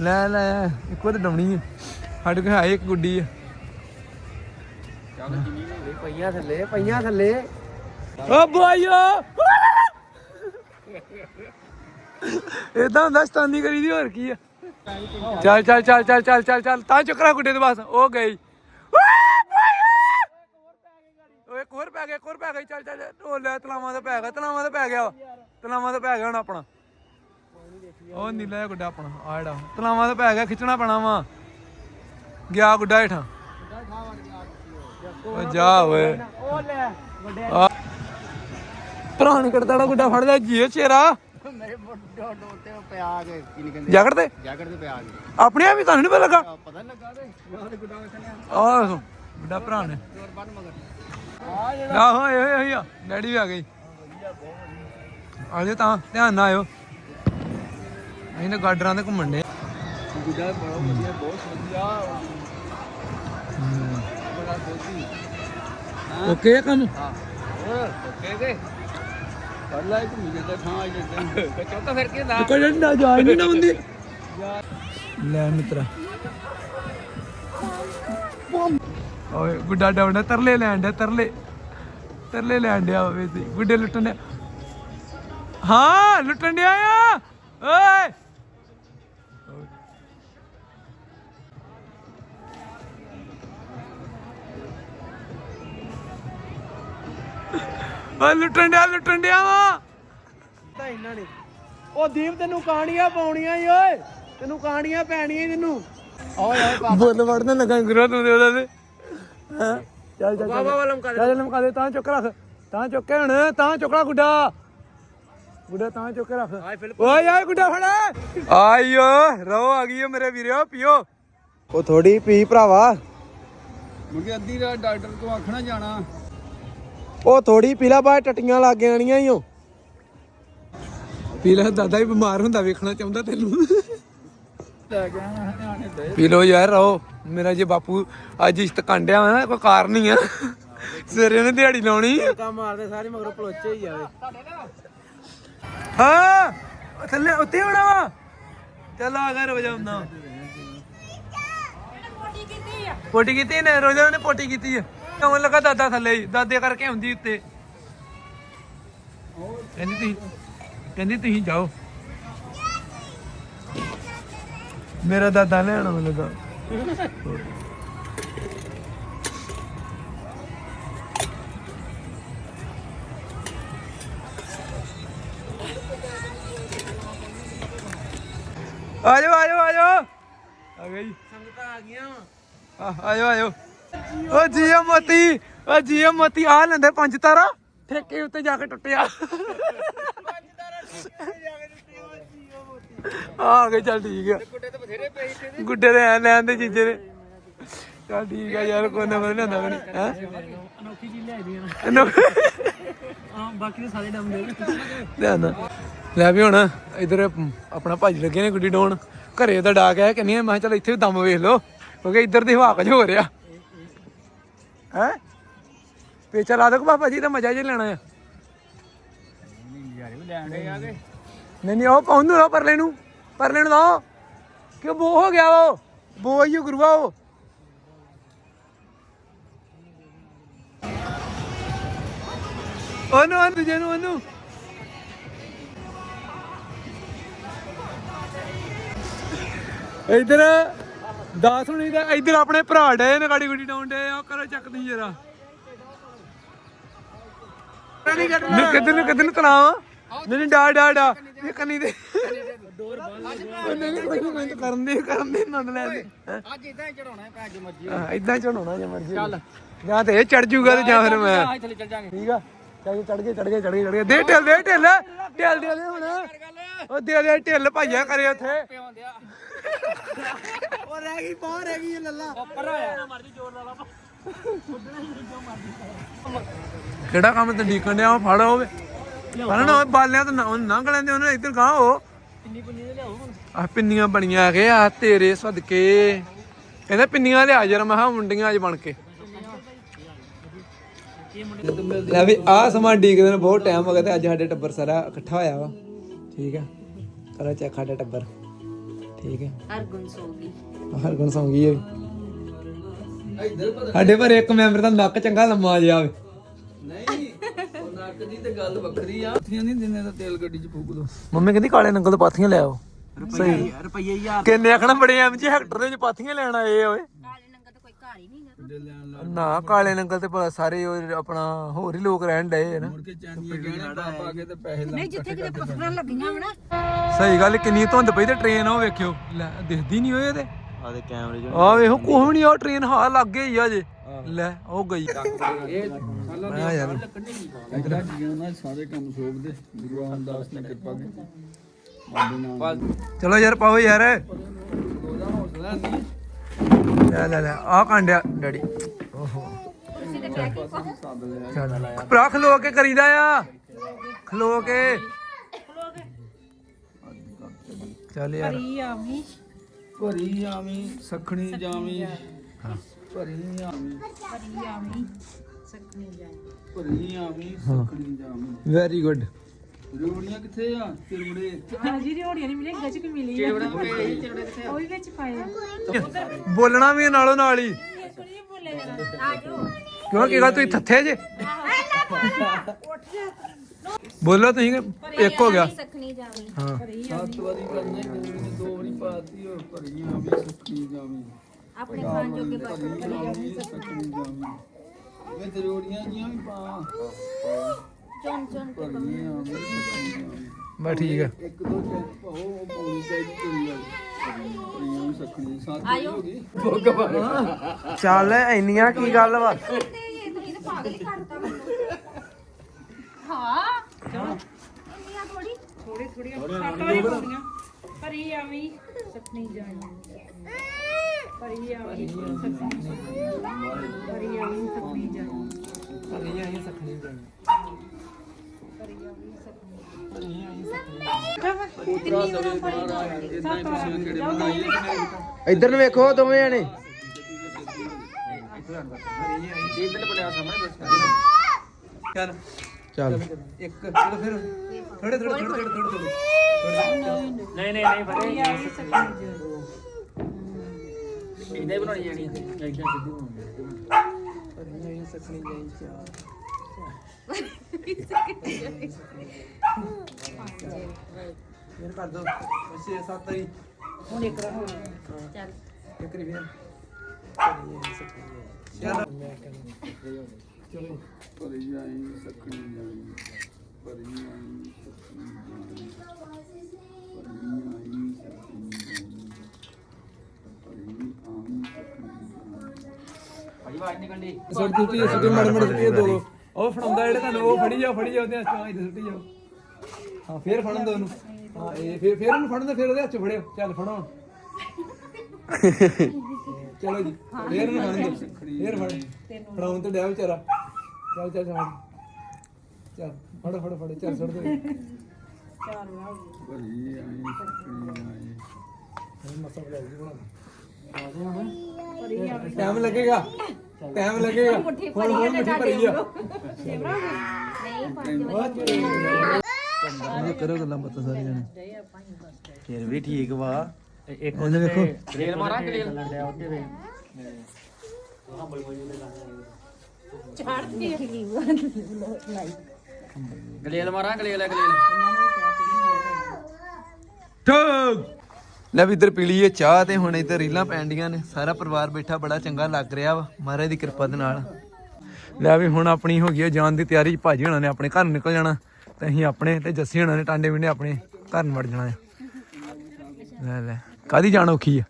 ਲੈ ਲੈ ਇੱਕੋ ਤੇ ਡਾਉਣੀ ਆ। ਸਾਡੇ ਕੋਲ ਹੈ ਇੱਕ ਗੁੱਡੀ ਆ। ਪਈਆਂ ਥੱਲੇ ਪਈਆਂ ਥੱਲੇ। ਓ ਬੋਇਓ ਇਦਾਂ ਹੁੰਦਾ ਸਤਾਨੀ ਕਰੀ ਦੀ ਹੋਰ ਕੀ ਆ। ਚੱਲ ਚੱਲ ਚੱਲ ਚੱਲ ਚੱਲ ਚੱਲ ਚੱਲ ਤਾਂ ਚੁੱਕਰਾ ਗੁੱਡੇ ਦੇ ਬਸ ਉਹ ਗਈ। ਓਏ ਇੱਕ ਹੋਰ ਪੈ ਗਿਆ ਇੱਕ ਹੋਰ ਪੈ ਗਿਆ ਚੱਲ ਚੱਲ ਚੱਲ। ਉਹ ਲੈ ਤਲਾਵਾਂ ਦਾ ਪੈ ਗਿਆ ਤਲਾਵਾਂ ਦਾ ਪੈ ਗਿਆ। ਤਲਾਵਾਂ ਦਾ ਪੈ ਗਿਆ ਹੁਣ ਆਪਣਾ। ਉਹ ਨੀਲਾ ਜਿਹਾ ਗੁੱਡਾ ਆਪਣਾ ਆ ਜਿਹੜਾ। ਤਲਾਵਾਂ ਦਾ ਪੈ ਗਿਆ ਖਿੱਚਣਾ ਪੈਣਾ ਵਾ। ਗਿਆ ਗੁੱਡਾ ਹੇਠਾਂ। ਓ ਜਾ ਓਏ ਉਹ ਲੈ ਵੱਡੇ ਆ। ਪ੍ਰਾਣ ਕੜਤਾੜਾ ਗੁੱਡਾ ਫੜ ਲਿਆ ਜੀਓ ਚੇਰਾ ਮੇਰੇ ਮੋਢੋ ਡੋਤੇ ਪਿਆ ਕੇ ਕੀ ਨਹੀਂ ਕਹਿੰਦੇ। ਜੈਕਟ ਤੇ? ਜੈਕਟ ਤੇ ਪਿਆ ਕੇ। ਆਪਣੇ ਆਪ ਹੀ ਤੁਹਾਨੂੰ ਨਹੀਂ ਪਤਾ ਲੱਗਾ? ਪਤਾ ਨੀ ਲੱਗਾ ਤੇ ਮੈਂ ਤੇ ਗੁੱਡਾ ਵੇਖਣਿਆ ਆਹ ਗੁੱਡਾ ਭਰਾ ਨੇ। ਜੋਰ ਬੰਨ ਮਗਰ। ਆਹੋ ਇਹ ਹੋਈ ਆ। ਡੈਡੀ ਵੀ ਆ ਗਈ ਆ ਤਾਂ ਧਿਆਨ ਨਾਲ ਆਇਓ। ਅਸੀਂ ਤਾਂ ਗਾਡਰਾਂ ਤੇ ਘੁੰਮਣ ਦੇ ਗੁੱਡਾ ਬੜਾ ਵਧੀਆ ਬਹੁਤ ਵਧੀਆ। ਬੜਾ ਦੋਸੀ ਓਕੇ ਆ ਕੰਮ? ਹਾਂ। ਓਕੇ ਕੇ ਕਰ ਲੈ ਤੂੰ ਮੇਰੇ ਤਾਂ ਥਾਂ ਆਈ ਜਾਂਦਾ ਚੌਕਾ ਫਿਰ ਕੇ ਨਾ ਕੋਈ ਨਾ ਜਾਇ ਨਹੀਂ ਨਾ ਹੁੰਦੀ ਲੈ ਮਿੱਤਰਾ। ਓਏ ਗੁੱਡਾ ਡਾਉਣਾ ਤਰਲੇ ਲੈਣ ਡਿਆ ਤਰਲੇ। ਤਰਲੇ ਲੈਣ ਡਿਆ ਹੋਵੇ ਤੇ ਗੁੱਡੇ ਲੁੱਟਣ ਡਿਆ। ਹਾਂ ਲੁੱਟਣ ਡਿਆ ਆ। ਓਏ! ਓਏ ਲੁੱਟਣ ਡਿਆ ਲੁੱਟਣ ਡਿਆ ਵਾ। ਤਾਂ ਇਹਨਾਂ ਨੇ। ਉਹ ਦੀਪ ਤੈਨੂੰ ਕਾਣੀਆਂ ਪਾਉਣੀਆਂ ਈ ਓਏ। ਤੈਨੂੰ ਕਾਣੀਆਂ ਪੈਣੀਆਂ ਈ ਤੈਨੂੰ। ਓਏ ਓਏ ਬੋਲ ਵੜਨ ਲੱਗਾ ਗੁਰੂ ਤੂੰ ਦੇ ਉਹਦਾ ਤੇ। ਹਾਂ? ਚੱਲ ਚੱਲ ਬਾਬਾ ਵਾਲਮ ਕਰ ਚੱਲ ਲਮਕਾ ਦੇ ਤਾਂ ਚੁੱਕ ਰੱਖ। ਤਾਂ ਚੁੱਕੇ ਹੁਣ ਤਾਂ ਚੁੱਕਣਾ ਗੁੱਡਾ। ਗੁੱਡਾ ਤਾਂ ਚੁੱਕ ਕੇ ਰੱਖ ਓਏ ਯਾਰ ਗੁੱਡਾ ਫੜ। ਆਇਓ ਰੋ ਆ ਗਈ ਓ ਮੇਰੇ ਵੀਰੋ ਪੀਓ। ਉਹ ਥੋੜੀ ਪੀ ਭਰਾਵਾ। ਮੁੰਡੇ ਅੱਧੀ ਰਾਤ ਡਾਕਟਰ ਤੋਂ ਆਖਣਾ ਜਾਣਾ। ਉਹ ਥੋੜੀ ਪੀਲਾ ਬਾਹਰ ਟੱਟੀਆਂ ਲੱਗ ਜਾਣੀਆਂ ਈ ਓ। ਪੀ ਲੈ ਦਾਦਾ ਵੀ ਬਿਮਾਰ ਹੁੰਦਾ ਵੇਖਣਾ ਚਾਹੁੰਦਾ ਤੈਨੂੰ। ਪੀ ਲੋ ਯਾਰ ਰੋ ਮੇਰਾ ਜੇ ਬਾਪੂ ਅੱਜ ਇਸ਼ਤ ਕਾਂਡਿਆ ਵਾ ਨਾ ਕੋਈ ਕਾਰਨ ਹੀ ਆ। ਸਵੇਰੇ ਨੇ ਦਿਹਾੜੀ ਲਾਉਣੀ ਕੰਮ ਮਾਰਦੇ ਸਾਰੇ ਮਗਰੋਂ ਪਲੋਚੇ ਹੀ ਜਾਵੇ ਹਾਂ ਉਹ ਥੱਲੇ ਉੱਤੇ ਹੋਣਾ ਵਾ। ਚੱਲ ਆ ਗਿਆ ਰੋਜਾ ਹੁੰਦਾ ਪੋਟੀ ਕੀਤੀ ਨੇ ਰੋਜਾ ਨੇ ਪੋਟੀ ਕੀਤੀ ਆ। ਕਿਉਂ ਲੱਗਾ ਦਾਦਾ ਥੱਲੇ ਹੀ? ਦਾਦੇ ਕਰਕੇ ਹੁੰਦੀ ਉੱਤੇ। ਕਹਿੰਦੀ ਤੁਸੀਂ ਕਹਿੰਦੀ ਤੁਸੀਂ ਜਾਓ। ਮੇਰਾ ਦਾਦਾ ਲੈਣ ਮੈਨੂੰ ਲੱਗਾ। ਆ ਜਾਓ ਆ ਜਾਓ ਆ ਗਈ ਸੰਗਤਾਂ ਆ ਗਈਆਂ। ਆ ਆ ਜਾਓ ਆ ਜਾਓ ਓ ਜੀਓ ਮੋਤੀ ਓ ਜੀਓ ਮੋਤੀ ਆ ਲੈਂਦੇ ਪੰਜ ਤਾਰਾ? ਠੇਕੇ ਉੱਤੇ ਜਾ ਕੇ ਟੁੱਟਿਆ। ਆ ਗਏ ਚੱਲ ਠੀਕ ਆ। ਗੁੱਡੇ ਤੇ ਬਥੇਰੇ ਪਏ ਤੇ ਗੁੱਡੇ ਦੇ ਐ ਲੈਣ ਦੇ ਜੀਜੇ ਦੇ। ਚੱਲ ਠੀਕ ਆ ਯਾਰ ਕੋਈ ਨਾ ਬਣ ਲੈਂਦਾ ਬਣੀ ਹੈ? ਅਨੋਖੀ ਚੀਜ਼ ਲੈ ਹਾਂ ਬਾਕੀ ਦੇ ਸਾਰੇ ਡੰਮ ਦੇ। ਲੈ ਵੀ ਹੁਣ ਇਧਰ ਆਪਣਾ ਭਾਜੀ ਲੱਗੇ ਨੇ ਗੁੱਡੀ ਡਾਉਣ। ਘਰੇ ਤਾਂ ਡਾਕ ਆਇਆ ਕਿੰਨੀ ਮੈਂ ਚੱਲ ਇੱਥੇ ਵੀ ਦਮ ਵੇਖ ਲਓ। ਕਿਉਂਕਿ ਇੱਧਰ ਦੀ ਹਵਾ ਕੁਝ ਹੋ ਰਿਹਾ ਹੈ? ਪੇਚਾ ਲਾ ਦੋ ਬਾਬਾ ਜੀ ਦਾ ਮਜ਼ਾ ਜੇ ਲੈਣਾ ਆ। ਨਹੀਂ ਨਹੀਂ, ਉਹ ਪਹੁੰਚ ਨੂੰ ਪਰਲੇ ਨੂੰ। ਪਰਲੇ ਨੂੰ ਲਾਓ। ਕਿ ਬੋ ਹੋ ਗਿਆ ਉਹ? ਬੋ ਹੀ ਗੁਰੂਆ ਉਹ। ਉਹਨੂੰ ਉਹਨੂੰ ਦੂਜੇ ਨੂੰ ਉਹਨੂੰ। ਇਧਰ ਦਾਸ ਹੁਣੀ ਦਾ ਇਧਰ ਆਪਣੇ ਭਰਾ ਡੇ ਨੇ ਗਾੜੀ ਗੁੱਡੀ ਡਾਉਣ ਡੇ ਆ ਕਰੋ ਚੱਕ ਦੀ ਜਰਾ। ਨੂੰ ਕਿੱਧਰ ਨੂੰ ਕਿੱਧਰ ਨੂੰ ਤਲਾਵਾ ਨਹੀਂ ਨਹੀਂ ਡਾ ਡਾ ਡਾ ਇਹ ਕੰਨੀ ਦੇ। ਡੋਰ ਬੰਦ ਨਹੀਂ ਨਹੀਂ ਕੋਈ ਨਹੀਂ ਕਰਨ ਦੇ ਕਰਨ ਦੇ ਨੰਦ ਲੈ ਦੇ। ਅੱਜ ਇਦਾਂ ਹੀ ਚੜਾਉਣਾ ਹੈ ਭੈਜ ਮੱਜੀ ਇਦਾਂ ਚੜਾਉਣਾ ਜੇ ਮਰਜ਼ੀ। ਚੱਲ। ਜਾਂ ਤੇ ਇਹ ਚੜ ਜੂਗਾ ਤੇ ਜਾਂ ਫਿਰ ਮੈਂ। ਆ ਥੱਲੇ ਚੱਲ ਜਾਾਂਗੇ। ਠੀਕ ਆ? ਚੱਲ ਚੜ ਗਏ ਚੜ ਗਏ ਚੜ ਗਏ ਚੜ ਗਏ। ਦੇ ਢਿੱਲ ਦੇ ਢਿੱਲ। ਢਿੱਲ ਦੇ ਦੇ ਹੁਣ। ਉਹ ਦੇ ਦੇ ਢਿੱਲ ਭਾਈਆ ਕਰੇ ਉੱਥੇ। ਉਹ ਰਹਿ ਗਈ ਬਾਹਰ ਰਹਿ ਗਈ ਲੱਲਾ। ਉੱਪਰ ਆਇਆ ਮਰਜ਼ੀ ਜ਼ੋਰ ਲਾ ਲਾ ਕਿਹੜਾ ਕੰਮ ਤੇ ਡੀਕਣ ਡਿਆ? ਉਹ ਫੜ ਹੋਵੇ ਪਰ ਨਾ ਬਾਲਿਆਂ ਤੋਂ ਨਾ- ਲੰਘ ਲੈਂਦੇ ਉਹਨੇ ਇੱਧਰ ਗਾਂ ਹੋ ਕਿੰਨੀ ਪੁੰਨੀ ਦੇ ਲਿਆਓ ਆ ਪਿੰਨੀਆਂ ਬਣੀਆਂ ਆ ਗਏ ਆ ਤੇਰੇ ਸਦਕੇ। ਕਹਿੰਦਾ ਪਿੰਨੀਆਂ ਲਿਆ ਜਰ ਮੈਂ ਕਿਹਾ ਮੁੰਡੀਆਂ ਅੱਜ ਬਣ ਕੇ। ਲੈ ਵੀ ਆ ਸਮਾਂ ਡੀਕਦੇ ਨੂੰ ਬਹੁਤ ਟਾਈਮ ਹੋ ਗਿਆ ਤੇ ਅੱਜ ਸਾਡੇ ਟੱਬਰ ਸਾਰਾ ਇਕੱਠਾ ਹੋਇਆ ਵਾ। ਠੀਕ ਆ? ਕਰੋ ਚੈੱਕ ਸਾਡਾ ਟੱਬਰ। ਠੀਕ ਹੈ ਹਰਗੁਣ ਸੋਗੀ ਹਰ ਗੁਣ ਸੌਂ ਗਈ ਹੈ ਸਾਡੇ ਪਰ ਇੱਕ ਮੈਂਬਰ ਦਾ ਨੱਕ ਚੰਗਾ ਲੰਮਾ ਜਿਹਾ ਵੇ। ਨਹੀਂ ਉਹ ਨੱਕ ਦੀ ਤੇ ਗੱਲ ਵੱਖਰੀ ਆ ਹੱਥੀਆਂ ਨਹੀਂ ਦਿਨੇ ਦਾ ਤੇਲ ਗੱਡੀ 'ਚ ਫੂਕ ਦੋ ਮੰਮੀ ਕਹਿੰਦੀ ਕਾਲੇ ਨੰਗਲ ਤੋਂ ਪਾਥੀਆਂ ਲੈ ਆਓ। ਸਹੀ ਰੁਪਈਏ ਹਜ਼ਾਰ ਕਿੰਨੇ ਆਖਣਾ ਬੜੇ ਐਮ ਜੀ ਹੈਕਟਰ ਦੇ ਵਿੱਚ ਪਾਥੀਆਂ ਲੈਣ ਆਏ ਓਏ। ਦੇ ਲੈਣ ਲੱਗ ਨਾ ਕਾਲੇ ਨੰਗਲ ਤੇ ਭਲਾ ਸਾਰੇ ਉਹ ਆਪਣਾ ਹੋਰ ਹੀ ਲੋਕ ਰਹਿਣ ਡਏ ਨਾ ਮੁੜ ਕੇ ਚਾਂਦੀਆਂ ਗਹਿਣੇ ਪਾ ਪਾ ਕੇ ਤੇ ਪੈਸੇ ਲਾ ਜਿੱਥੇ ਕਿਤੇ ਪੱਥਰਾਂ ਲੱਗੀਆਂ ਵਣਾ ਸਹੀ ਗੱਲ ਕਿੰਨੀ ਧੁੰਦ ਪਈ ਤੇ ਟ੍ਰੇਨ ਉਹ ਵੇਖਿਓ ਲੈ ਦਿਖਦੀ ਨਹੀਂ ਓਏ ਤੇ ਆ ਦੇ ਕੈਮਰੇ 'ਚ ਆ ਵੇਖੋ ਕੁਛ ਵੀ ਨਹੀਂ ਆ ਟ੍ਰੇਨ ਹਾਂ ਲੱਗੇ ਹੀ ਆ ਜੇ ਲੈ ਉਹ ਗਈ ਇਹ ਸਾਲਾਂ ਆ ਯਾਰ ਇਧਰ ਜੀਆਂ ਨਾਲ ਸਾਰੇ ਕੰਮ ਸੋਭਦੇ ਗੁਰੂ ਰਾਮਦਾਸ ਨੇ ਕਿਰਪਾ ਕੀਤੀ ਬਾਬੇ ਨਾਲ ਚਲੋ ਯਾਰ ਪਾਓ ਯਾਰ ਉਹਦਾ ਹੌਸਲਾ ਨਹੀਂ ਲੈ ਲੈ ਲੈ। ਆ ਕਾਂਡਿਆ ਡੈਡੀ। ਓਹੋ ਚੱਲ। ਭਰਾ ਖਲੋ ਕੇ ਕਰੀਦਾ ਆ। ਖਲੋ ਕੇ। ਚੱਲ ਯਾਰ। ਆਵੀ। ਭਰੀ ਆਵੀਂ ਸਖਣੀ ਜਾਵੀਂ। ਭਰੀ ਆਵੀਂ। ਭਰੀ ਆਵੀ ਸਕਣੀ ਜਾਏ ਭਰੀ ਆਵੀਂ ਸਖਣੀ ਜਾਵੀਂ। ਵੈਰੀ ਗੁੱਡ ਰੂੜੀਆਂ ਕਿੱਥੇ ਆ? ਚਿਰਮੜੇ ਹਾਂਜੀ ਰਿਓੜੀਆਂ ਨਹੀਂ ਮਿਲੇ ਗੱਜ ਕੇ ਮਿਲੀ ਪਏ ਉਹ ਵੀ ਵਿੱਚ ਪਾਏ ਬੋਲਣਾ ਵੀ ਨਾਲੋਂ ਨਾਲ ਹੀ। ਕੁੜੀ ਬੋਲੇ ਜਰਾ ਆਜੋ ਕਿਉਂ ਕੀ ਗੱਲ ਤੁਸੀਂ ਥੱਥੇ ਜੇ? ਬੋਲੋ ਤੁਸੀਂ ਕਿ ਇੱਕ ਹੋ ਗਿਆ। ਸਕਣੀ ਜਾਵੇ ਹਾਂ। ਸੱਤ ਵਾਰੀ ਕਰਨੇ ਦੋ ਵਾਰੀ ਪਾਤੀ ਹੋਰ ਭਰੀ ਆਵੀਂ ਸਖਣੀ ਜਾਵੀਂ। ਆਪਣੇ ਖਾਣ ਜੋਗੇ ਬਸ ਭਰੀ ਆਵੀਂ ਸਖਣੀ ਜਾਵੀਂ। ਵੇ ਤੇ ਰੂੜੀਆਂ ਜੀਆਂ ਵੀ ਪਾ। ਕੇ ਆਵੀਂ ਸਖਣੀ ਬਸ ਠੀਕ ਹੈ ਇੱਕ ਦੋ ਚੈੱਕ ਪਾਓ ਉਹ ਪਾਉਣੀ ਚਾਹੀਦੀ ਤੇਰੀ ਵਾਲੀ। ਆਵੀਂ ਸਖਣੀ ਸੱਤ ਵਾਰੀ ਹੋ ਗਈ ਭੁੱਖ ਪਾ ਚੱਲ ਇੰਨੀਆਂ ਕੀ ਗੱਲ ਵਾ? ਇਹ ਤਾਂ ਪਾਗਲ ਹੀ ਕਰਤਾ ਮੈਨੂੰ। ਹਾਂ ਚਲੋ। ਇੰਨੀਆਂ ਥੋੜੀ ਥੋੜੀ ਥੋੜੀਆਂ ਭਰੀ ਆਵੀ ਸਕਣੀ ਜਾਏ ਭਰੀ ਆਵੀ ਸਕਣੀ ਭਰੀ ਆਵੀ ਸਕਣੀ ਜਾਏ ਉਤਰਾ ਦਵੇ ਬਾਹਰ ਆ ਇਦਾਂ ਹੀ ਤੁਸੀਂ ਕਿਹੜੇ ਬਣਾਈਏ ਇੱਧਰ ਨੂੰ ਵੇਖੋ ਦੋਵੇਂ ਜਣੇ। ਇਧਰ ਬੜਿਆ ਸਾਹਮਣੇ ਚੱਲ। ਚੱਲ ਇੱਕ ਚਲੋ ਫਿਰ ਥੋੜੇ ਥੋੜੇ ਥੋੜੇ ਥੋੜੇ ਥੋੜੇ ਨਹੀਂ ਨਹੀਂ ਨਹੀਂ ਫੜੇ ਇਹਦੇ ਬਣਾਉਣੀ ਜਾਣੀ। ਇਦਾਂ ਸਿੱਧੀ ਕਰ ਦੋ। 6 7 ਹੀ ਹੁਣ ਇੱਕ ਰਾਂ ਹੋ ਗਿਆ ਚੱਲ। ਇੱਕ ਰੀ ਫਿਰ। ਚੱਲ। ਮੈਂ ਕਹਿੰਦਾ ਚਲੋ। ਭਰੀ ਆਈ ਸਖਣੀ ਜਾਈ ਭਰੀ ਆਈ ਸਖਣੀ ਜਾਈ ਆਈ ਸਖਣੀ ਭਾਈ ਆਵਾਜ਼ ਨਹੀਂ ਕੰਡੀ ਸਰ ਤੁਸੀਂ ਸੁੱਕੇ ਮੜ ਮੜ ਕੇ ਦੋ ਲੋ ਉਹ ਫੜਾਉਂਦਾ ਜਿਹੜੇ ਤੁਹਾਨੂੰ ਉਹ ਫੜੀ ਜਾਓ ਫੜੀ ਜਾਓ ਉਹਦੇ ਹੱਥ ਚੋਂ ਇੱਥੇ ਸੁੱਟੀ ਜਾਓ। ਹਾਂ ਫੇਰ ਫੜਨ ਦੋ ਉਹਨੂੰ। ਹਾਂ ਇਹ ਫੇਰ ਫੇਰ ਉਹਨੂੰ ਫੜਨ ਦੇ ਫੇਰ ਉਹਦੇ ਹੱਥ 'ਚ ਫੜਿਓ। ਚੱਲ ਫੜੋ। ਹੁਣ। ਚਲੋ ਜੀ ਫੇਰ ਉਹਨੂੰ ਫੜਨ ਦੋ। ਫੇਰ ਫੜ। ਫੜਾਉਣ ਤੇ ਡਿਆ ਵਿਚਾਰਾ। ਚੱਲ ਚੱਲ ਚੱਲ। ਚੱਲ ਫੜ ਫੜ ਫੜ। ਚੱਲ ਛੱਡ ਦੇ। ਭਰੀ ਆਈ ਮਸਾ ਬਣਾ ਟਾਈਮ ਲੱਗੇਗਾ। ਟਾਈਮ ਲੱਗੇਗਾ ਮਿੱਠੀ ਭਰੀ ਆ ਨਹੀਂ ਕਰੋ ਗੱਲਾਂ ਬਾਤਾਂ ਸਾਰੇ ਜਣੇ ਫਿਰ ਵੀ ਠੀਕ ਵਾ। ਇੱਕ ਉਹਨੇ ਵੇਖੋ। ਰੇਲ ਮਾਰਾਂ ਕਿ ਰੇਲ? ਲੜਿਆ ਉੱਤੇ ਵੇ। ਚੜਦੀ ਗਲੇਲ ਮਾਰਾਂ ਗਲੇਲ ਗਲੇਲ ਠੋਕ ਲੈ ਵੀ ਇੱਧਰ ਪੀ ਲਈਏ ਚਾਹ ਤੇ ਹੁਣ ਇੱਧਰ ਰੀਲਾਂ ਪੈਂਡੀਆਂ ਨੇ। ਸਾਰਾ ਪਰਿਵਾਰ ਬੈਠਾ ਬੜਾ ਚੰਗਾ ਲੱਗ ਰਿਹਾ ਵਾ। ਮਹਾਰਾਜ ਦੀ ਕਿਰਪਾ ਦੇ ਨਾਲ। ਲੈ ਵੀ ਹੁਣ ਆਪਣੀ ਹੋ ਗਈ ਹੈ ਜਾਣ ਦੀ ਤਿਆਰੀ। ਭਾਜੀ ਹੁਣਾਂ ਨੇ ਆਪਣੇ ਘਰ ਨਿਕਲ ਜਾਣਾ। ਤੇ ਅਸੀਂ ਆਪਣੇ ਤੇ ਜੱਸੀ ਹੁਣਾਂ ਨੇ ਟਾਂਡੇ ਵਿੰਡੇ ਆਪਣੇ ਘਰ ਨੂੰ ਵੜ ਜਾਣਾ ਹੈ ਲੈ ਲੈ। ਕਾਦੀ ਜਾਣ ਔਖੀ ਆ?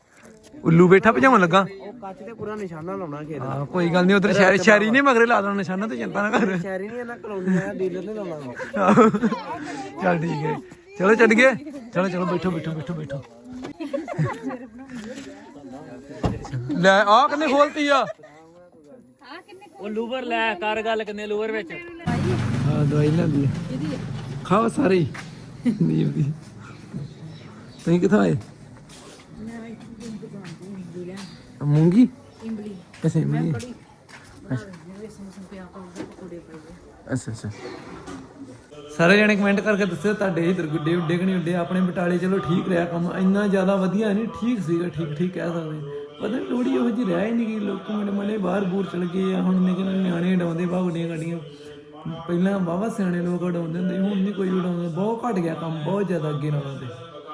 ਉੱਲੂ ਬੈਠਾ ਭਜਾਉਣ ਲੱਗਾ? ਉਹ ਕੱਚ ਤੇ ਪੂਰਾ ਨਿਸ਼ਾਨਾ ਲਾਉਣਾ ਕਿ ਹਾਂ ਕੋਈ ਗੱਲ ਨਹੀਂ ਉਧਰ ਸ਼ਹਿਰ ਸ਼ਹਿਰੀ ਨੇ ਮਗਰੇ ਲਾ ਦੇਣਾ ਨਿਸ਼ਾਨਾ ਤੇ ਚਿੰਤਾ ਨਾ ਕਰ ਸ਼ਹਿਰੀ ਨਹੀਂ ਇਹਨਾਂ ਕਲੋਨੀ ਆ ਡੀਲਰ ਨੇ ਲਾਉਣਾ ਆਹੋ। ਚੱਲ ਠੀਕ ਹੈ। ਚਲੋ ਚੱਲ ਗਏ। ਚਲੋ ਚਲੋ ਬੈਠੋ ਬੈਠੋ ਬੈਠੋ ਬੈਠੋ। ਲੈ ਆ ਕਿੰਨੇ ਖੋਲਤੀ ਆ? ਉਹ ਲੂਵਰ ਲੈ ਕਰ ਗੱਲ ਕਿੰਨੇ ਲੂਵਰ ਵਿੱਚ। ਹਾਂ ਦਵਾਈ ਲੈਂਦੀ ਹੈ ਖਾਓ ਸਾਰੇ ਨੀਰ ਦੀ ਤੁਸੀਂ ਕਿੱਥੋਂ ਆਏ? ਮੂੰਗੀ? ਇੰਬਲੀ ਪਕੌੜੇ ਪਾਈਏ ਅੱਛਾ ਅੱਛਾ। ਸਾਰੇ ਜਣੇ ਕਮੈਂਟ ਕਰਕੇ ਦੱਸਿਓ, ਤੁਹਾਡੇ ਇਧਰ ਗੁੱਡੇ ਉੱਡੇ ਕਿ ਨਹੀਂ ਉੱਡੇ? ਆਪਣੇ ਬਟਾਲੇ ਚਲੋ ਠੀਕ ਰਿਹਾ ਕੰਮ, ਇੰਨਾ ਜ਼ਿਆਦਾ ਵਧੀਆ ਨਹੀਂ, ਠੀਕ ਸੀਗਾ, ਠੀਕ ਠੀਕ ਕਹਿ ਸਕਦੇ। ਪਤਾ ਨਹੀਂ ਲੋੜੀ ਉਹ ਜਿਹੀ ਰਹਿ ਹੀ ਨਹੀਂ ਗਈ, ਲੋਕ ਮੜੇ ਮੜੇ ਬਾਹਰ ਬੂਰ ਚਲ ਗਏ ਆ, ਹੁਣ ਨਿਕਲ ਨਿੱਕੇ ਨਿਆਣੇ ਡਾਉਂਦੇ ਬਾਹ ਵੱਡੀਆਂ ਗੱਡੀਆਂ ਪਹਿਲਾਂ ਵਾਹਵਾ ਸਿਆਣੇ ਲੋਕ ਉਡਾਉਂਦੇ ਹੁੰਦੇ ਹੁਣ ਨਹੀਂ ਕੋਈ ਉਡਾਉਂਦਾ, ਬਹੁਤ ਘਟ ਗਿਆ ਕੰਮ, ਬਹੁਤ ਜ਼ਿਆਦਾ ਅੱਗੇ ਨਾਲੋਂ ਤੇ।